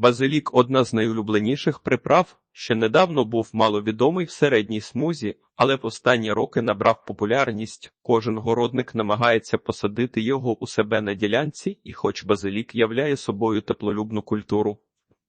Базилік одна з найулюбленіших приправ, ще недавно був маловідомий в середній смузі, але в останні роки набрав популярність. Кожен городник намагається посадити його у себе на ділянці, і хоч базилік являє собою теплолюбну культуру.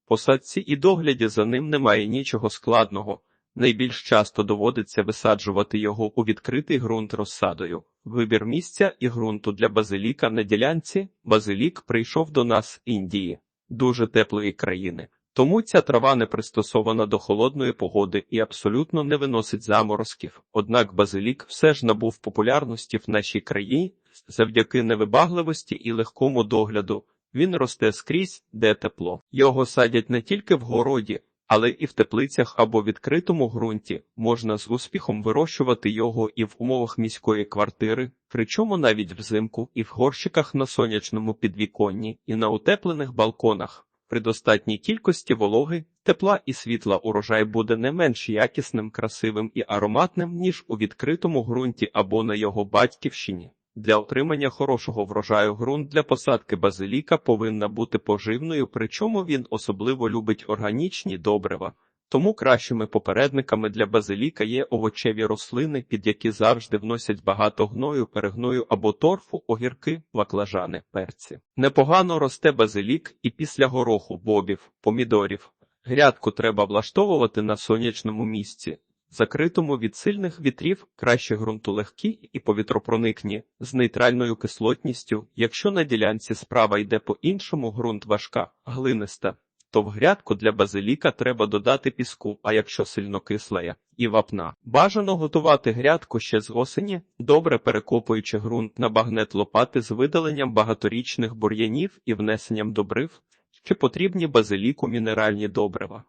Посадці і догляді за ним немає нічого складного. Найбільш часто доводиться висаджувати його у відкритий ґрунт розсадою. Вибір місця і ґрунту для базиліка на ділянці. Базилік прийшов до нас Індії, дуже теплої країни. Тому ця трава не пристосована до холодної погоди і абсолютно не виносить заморозків. Однак базилік все ж набув популярності в нашій країні завдяки невибагливості і легкому догляду. Він росте скрізь, де тепло. Його садять не тільки в городі, але і в теплицях або відкритому ґрунті можна з успіхом вирощувати його і в умовах міської квартири, причому навіть взимку, і в горщиках на сонячному підвіконні, і на утеплених балконах. При достатній кількості вологи, тепла і світла урожай буде не менш якісним, красивим і ароматним, ніж у відкритому ґрунті або на його батьківщині. Для отримання хорошого врожаю ґрунт для посадки базиліка повинна бути поживною, причому він особливо любить органічні добрива. Тому кращими попередниками для базиліка є овочеві рослини, під які завжди вносять багато гною, перегною або торфу, огірки, баклажани, перці. Непогано росте базилік і після гороху, бобів, помідорів. Грядку треба влаштовувати на сонячному місці. Закритому від сильних вітрів краще ґрунту легкі і повітропроникні, з нейтральною кислотністю. Якщо на ділянці справа йде по іншому ґрунт важка, глиниста, то в грядку для базиліка треба додати піску, а якщо сильно кислая і вапна. Бажано готувати грядку ще з осені, добре перекопуючи ґрунт на багнет лопати з видаленням багаторічних бур'янів і внесенням добрив, чи потрібні базиліку мінеральні добрива.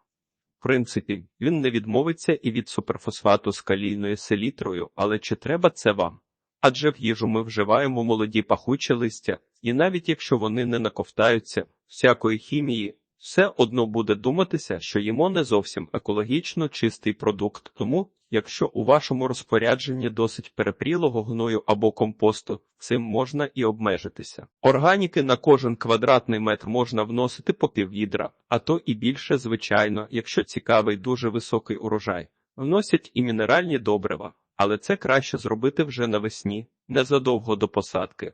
Принципі, він не відмовиться і від суперфосфату з калійною селітрою, але чи треба це вам? Адже в їжу ми вживаємо молоді пахучі листя, і навіть якщо вони не наковтаються всякої хімії, все одно буде думатися, що їмо не зовсім екологічно чистий продукт. Тому, якщо у вашому розпорядженні досить перепрілого гною або компосту, цим можна і обмежитися. Органіки на кожен квадратний метр можна вносити по піввідра, а то і більше, звичайно, якщо цікавий дуже високий урожай. Вносять і мінеральні добрива, але це краще зробити вже навесні, незадовго до посадки.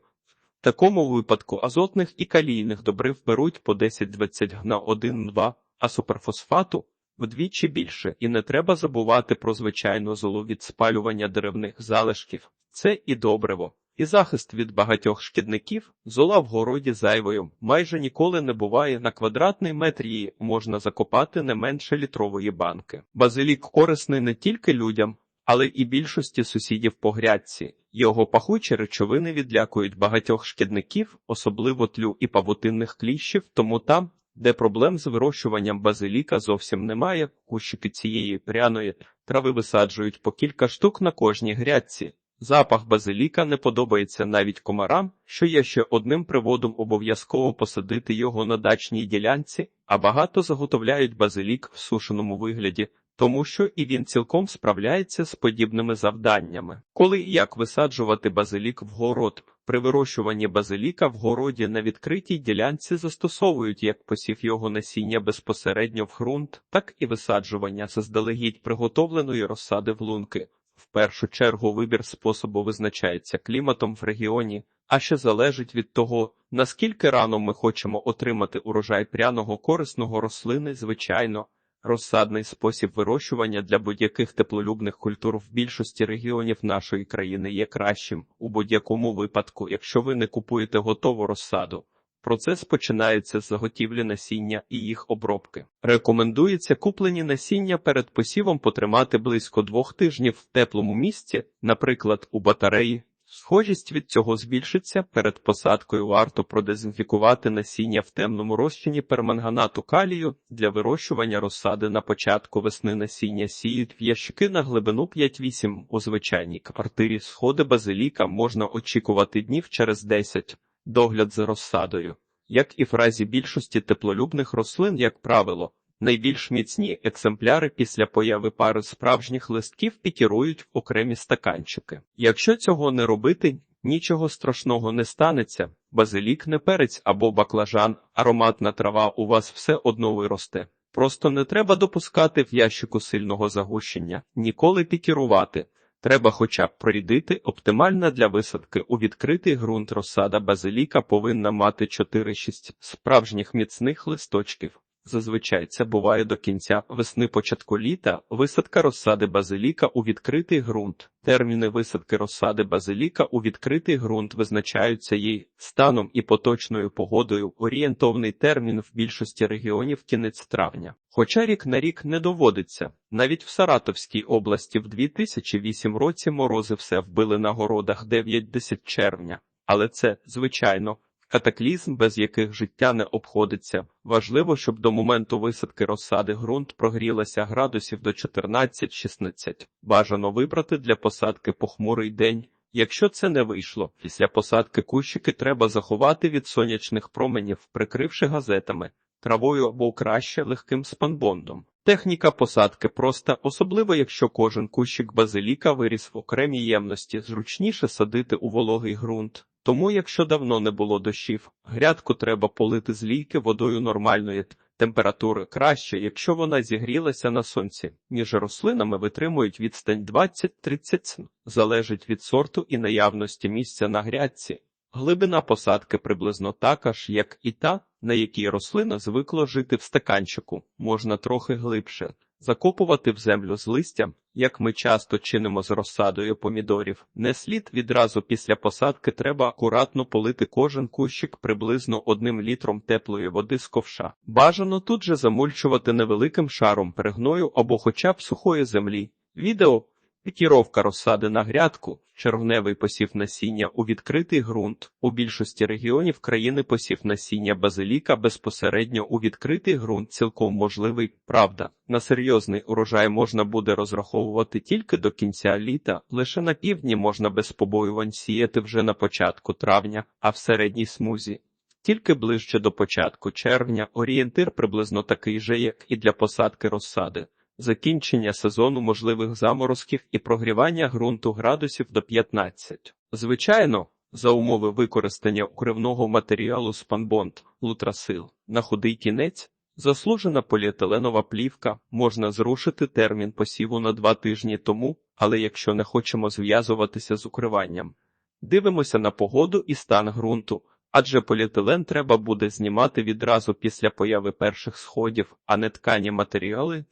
В такому випадку азотних і калійних добрив беруть по 10-20 на 1-2, а суперфосфату вдвічі більше, і не треба забувати про звичайну золу від спалювання деревних залишків. Це і добриво, і захист від багатьох шкідників, зола в городі зайвою майже ніколи не буває на квадратний метр її можна закопати не менше літрової банки. Базилік корисний не тільки людям, але і більшості сусідів по грядці. Його пахучі речовини відлякують багатьох шкідників, особливо тлю і павутинних кліщів, тому там, де проблем з вирощуванням базиліка зовсім немає, кущики цієї пряної трави висаджують по кілька штук на кожній грядці. Запах базиліка не подобається навіть комарам, що є ще одним приводом обов'язково посадити його на дачній ділянці, а багато заготовляють базилік в сушеному вигляді, тому що і він цілком справляється з подібними завданнями. Коли і як висаджувати базилік в город? При вирощуванні базиліка в городі на відкритій ділянці застосовують як посів його насіння безпосередньо в ґрунт, так і висаджування заздалегідь приготовленої розсади в лунки. В першу чергу вибір способу визначається кліматом в регіоні, а ще залежить від того, наскільки рано ми хочемо отримати урожай пряного корисного рослини, звичайно. Розсадний спосіб вирощування для будь-яких теплолюбних культур в більшості регіонів нашої країни є кращим у будь-якому випадку, якщо ви не купуєте готову розсаду. Процес починається з заготівлі насіння і їх обробки. Рекомендується куплені насіння перед посівом потримати близько двох тижнів в теплому місці, наприклад, у батареї. Схожість від цього збільшиться. Перед посадкою варто продезінфікувати насіння в темному розчині перманганату калію для вирощування розсади на початку весни насіння сіють в ящики на глибину 5-8. У звичайній квартирі сходи базиліка можна очікувати днів через 10. Догляд за розсадою. Як і в разі більшості теплолюбних рослин, як правило, найбільш міцні екземпляри після появи пари справжніх листків пікірують в окремі стаканчики. Якщо цього не робити, Нічого страшного не станеться. Базилік не перець або баклажан, ароматна трава у вас все одно виросте. Просто не треба допускати в ящику сильного загущення, ніколи пікірувати. Треба хоча б прорідити. Оптимальна для висадки у відкритий ґрунт розсада базиліка повинна мати 4-6 справжніх міцних листочків. Зазвичай це буває до кінця весни початку літа. Висадка розсади базиліка у відкритий ґрунт. Терміни висадки розсади базиліка у відкритий ґрунт визначаються її станом і поточною погодою. Орієнтовний термін в більшості регіонів кінець травня. Хоча рік на рік не доводиться. Навіть в Саратовській області в 2008 році морози все вбили на городах 9-10 червня. Але це, звичайно, Катаклізм, без яких життя не обходиться. Важливо, щоб до моменту висадки розсади ґрунт прогрілася градусів до 14-16. Бажано вибрати для посадки похмурий день. Якщо це не вийшло, після посадки кущики треба заховати від сонячних променів, прикривши газетами, травою або краще легким спанбондом. Техніка посадки проста, особливо якщо кожен кущик базиліка виріс в окремій ємності, зручніше садити у вологий ґрунт. Тому, якщо давно не було дощів, грядку треба полити з лійки водою нормальної температури краще, якщо вона зігрілася на сонці. Між рослинами витримують відстань 20-30 см. залежить від сорту і наявності місця на грядці. Глибина посадки приблизно така ж, як і та, на якій рослина звикла жити в стаканчику, можна трохи глибше. Закопувати в землю з листям, як ми часто чинимо з розсадою помідорів, не слід відразу після посадки треба акуратно полити кожен кущик приблизно одним літром теплої води з ковша. Бажано тут же замульчувати невеликим шаром перегною або хоча б сухої землі. Відео Пікіровка розсади на грядку, червневий посів насіння у відкритий ґрунт. У більшості регіонів країни посів насіння базиліка безпосередньо у відкритий ґрунт цілком можливий. Правда, на серйозний урожай можна буде розраховувати тільки до кінця літа, лише на півдні можна без побоювань сіяти вже на початку травня, а в середній смузі. Тільки ближче до початку червня орієнтир приблизно такий же, як і для посадки розсади закінчення сезону можливих заморозків і прогрівання ґрунту градусів до 15. Звичайно, за умови використання укривного матеріалу спанбонд, лутрасил на худий кінець, заслужена поліетиленова плівка, можна зрушити термін посіву на два тижні тому, але якщо не хочемо зв'язуватися з укриванням, дивимося на погоду і стан ґрунту. Адже поліетилен треба буде знімати відразу після появи перших сходів, а не ткані матеріали,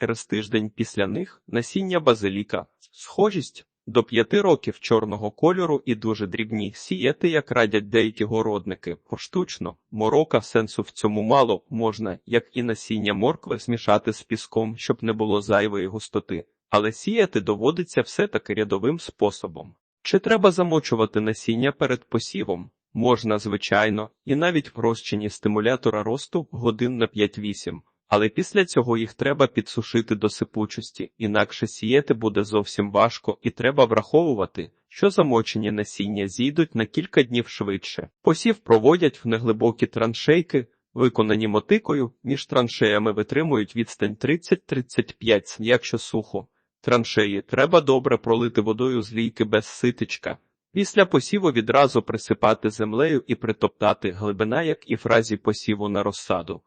через тиждень після них насіння базиліка, схожість до п'яти років чорного кольору і дуже дрібні сіяти, як радять деякі городники, поштучно. Морока сенсу в цьому мало можна, як і насіння моркви, змішати з піском, щоб не було зайвої густоти, але сіяти доводиться все таки рядовим способом. Чи треба замочувати насіння перед посівом? Можна, звичайно, і навіть в розчині стимулятора росту годин на 5-8. Але після цього їх треба підсушити до сипучості, інакше сіяти буде зовсім важко, і треба враховувати, що замочені насіння зійдуть на кілька днів швидше. Посів проводять в неглибокі траншейки, виконані мотикою, між траншеями витримують відстань 30-35 якщо сухо. Траншеї треба добре пролити водою з лійки без ситичка. Після посіву відразу присипати землею і притоптати глибина, як і в разі посіву на розсаду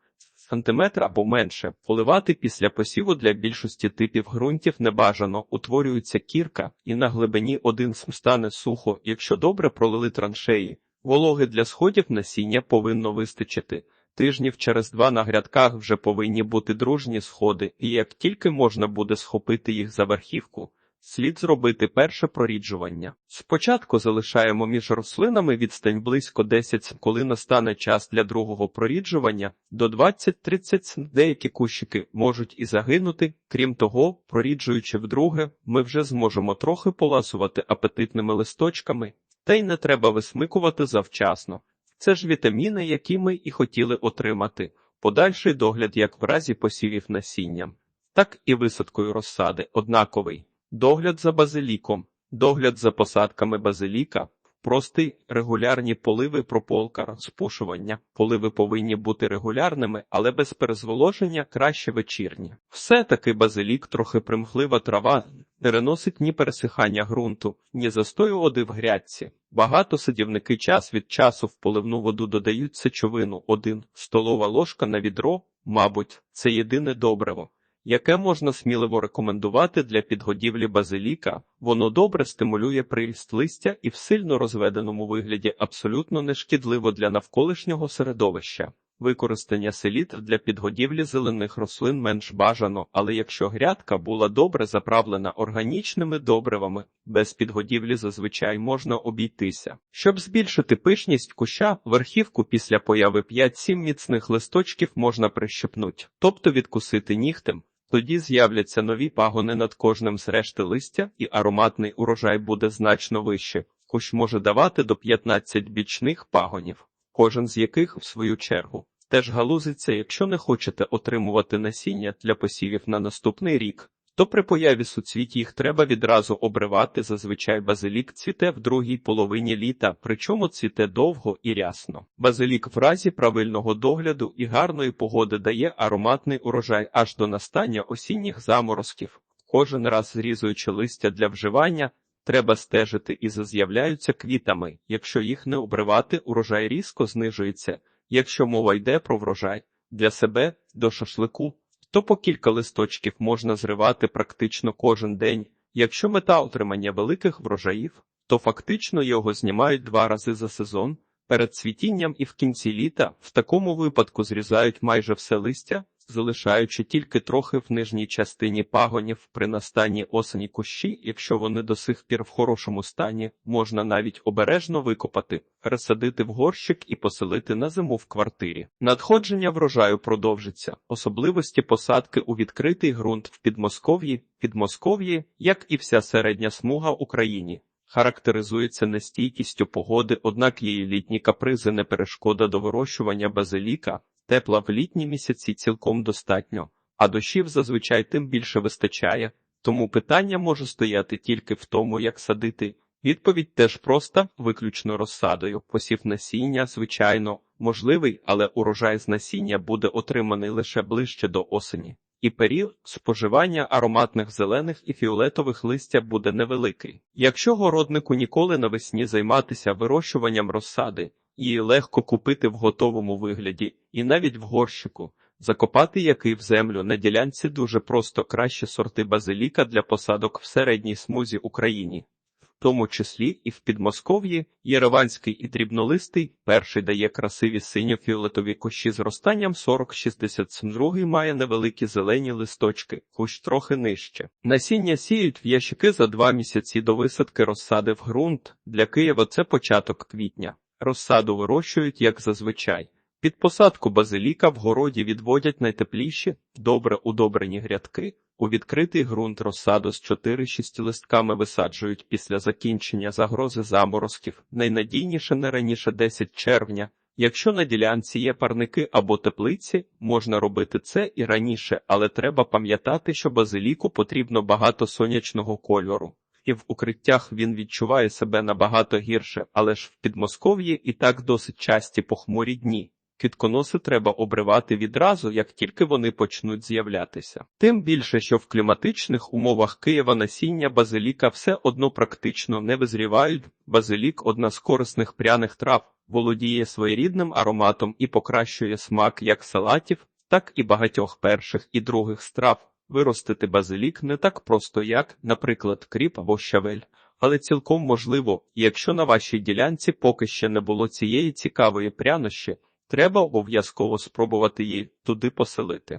сантиметр або менше. Поливати після посіву для більшості типів ґрунтів небажано, утворюється кірка, і на глибині один см стане сухо, якщо добре пролили траншеї. Вологи для сходів насіння повинно вистачити. Тижнів через два на грядках вже повинні бути дружні сходи, і як тільки можна буде схопити їх за верхівку, Слід зробити перше проріджування. Спочатку залишаємо між рослинами відстань близько 10 коли настане час для другого проріджування, до 20-30 деякі кущики можуть і загинути. Крім того, проріджуючи вдруге, ми вже зможемо трохи поласувати апетитними листочками, та й не треба висмикувати завчасно. Це ж вітаміни, які ми і хотіли отримати. Подальший догляд як в разі посівів насінням, так і висадкою розсади однаковий. Догляд за базиліком, догляд за посадками базиліка, простий регулярні поливи прополка, розпушування. Поливи повинні бути регулярними, але без перезволоження краще вечірні. Все таки базилік трохи примхлива трава, не переносить ні пересихання ґрунту, ні застою води в грядці. Багато садівники час від часу в поливну воду додають сечовину один столова ложка на відро, мабуть, це єдине добриво, яке можна сміливо рекомендувати для підгодівлі базиліка. Воно добре стимулює приріст листя і в сильно розведеному вигляді абсолютно не шкідливо для навколишнього середовища. Використання селіт для підгодівлі зелених рослин менш бажано, але якщо грядка була добре заправлена органічними добривами, без підгодівлі зазвичай можна обійтися. Щоб збільшити пишність куща, верхівку після появи 5-7 міцних листочків можна прищепнуть, тобто відкусити нігтем. Тоді з'являться нові пагони над кожним з решти листя, і ароматний урожай буде значно вище. Кущ може давати до 15 бічних пагонів кожен з яких, в свою чергу, теж галузиться, якщо не хочете отримувати насіння для посівів на наступний рік, то при появі суцвіт їх треба відразу обривати. Зазвичай базилік цвіте в другій половині літа, причому цвіте довго і рясно. Базилік в разі правильного догляду і гарної погоди дає ароматний урожай аж до настання осінніх заморозків. Кожен раз зрізуючи листя для вживання, Треба стежити і з'являються квітами. Якщо їх не обривати, урожай різко знижується. Якщо мова йде про врожай для себе до шашлику, то по кілька листочків можна зривати практично кожен день. Якщо мета отримання великих врожаїв, то фактично його знімають два рази за сезон. Перед цвітінням і в кінці літа в такому випадку зрізають майже все листя, залишаючи тільки трохи в нижній частині пагонів при настанні осені кущі, якщо вони до сих пір в хорошому стані, можна навіть обережно викопати, пересадити в горщик і поселити на зиму в квартирі. Надходження врожаю продовжиться, особливості посадки у відкритий ґрунт в Підмосков'ї, Підмосков'ї, як і вся середня смуга Україні. Характеризується нестійкістю погоди, однак її літні капризи не перешкода до вирощування базиліка, Тепла в літні місяці цілком достатньо, а дощів зазвичай тим більше вистачає, тому питання може стояти тільки в тому, як садити. Відповідь теж проста, виключно розсадою. Посів насіння, звичайно, можливий, але урожай з насіння буде отриманий лише ближче до осені. І період споживання ароматних зелених і фіолетових листя буде невеликий. Якщо городнику ніколи навесні займатися вирощуванням розсади, Її легко купити в готовому вигляді, і навіть в горщику, закопати який в землю на ділянці дуже просто. Кращі сорти базиліка для посадок в середній смузі Україні, в тому числі і в Підмосков'ї, Єреванський і дрібнолистий, перший дає красиві синьо-фіолетові кущі з ростанням 40-60, другий має невеликі зелені листочки, кущ трохи нижче. Насіння сіють в ящики за два місяці до висадки розсади в ґрунт, для Києва це початок квітня. Розсаду вирощують, як зазвичай. Під посадку базиліка в городі відводять найтепліші, добре удобрені грядки. У відкритий ґрунт розсаду з 4-6 листками висаджують після закінчення загрози заморозків, найнадійніше не раніше 10 червня. Якщо на ділянці є парники або теплиці, можна робити це і раніше, але треба пам'ятати, що базиліку потрібно багато сонячного кольору і в укриттях він відчуває себе набагато гірше, але ж в Підмосков'ї і так досить часті похмурі дні. Квітконоси треба обривати відразу, як тільки вони почнуть з'являтися. Тим більше, що в кліматичних умовах Києва насіння базиліка все одно практично не визрівають. Базилік одна з корисних пряних трав, володіє своєрідним ароматом і покращує смак як салатів, так і багатьох перших і других страв. Виростити базилік не так просто, як, наприклад, кріп або щавель, але цілком можливо, якщо на вашій ділянці поки ще не було цієї цікавої прянощі, треба обов'язково спробувати її туди поселити.